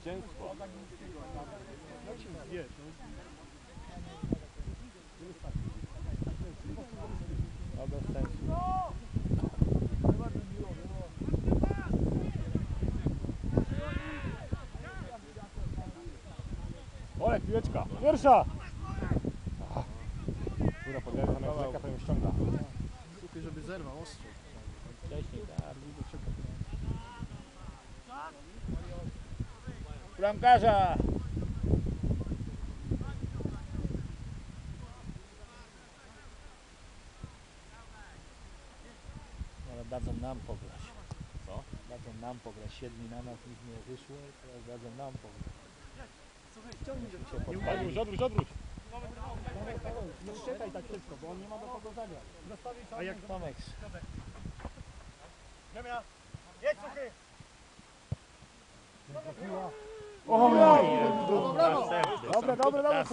zwycięstwa. Ole, piłeczka. Pierwsza! Kurwa, podjazd zamiast z ściąga. Lepiej, żeby zerwał ostro. Wcześniej, tak. bramkarza. Ale dadzą nam pograć. Co? Dadzą nam pograć. Siedmi na nas, nic nie wyszło, teraz dadzą nam pograć. Słuchaj, ciągnij się. Odwróć, odwróć, odwróć. Nie szczekaj tak szybko, bo on nie ma do kogo zagrać. A jak Tomek? Ziemia! Jedź, suchy! Oh, dobra, dobra,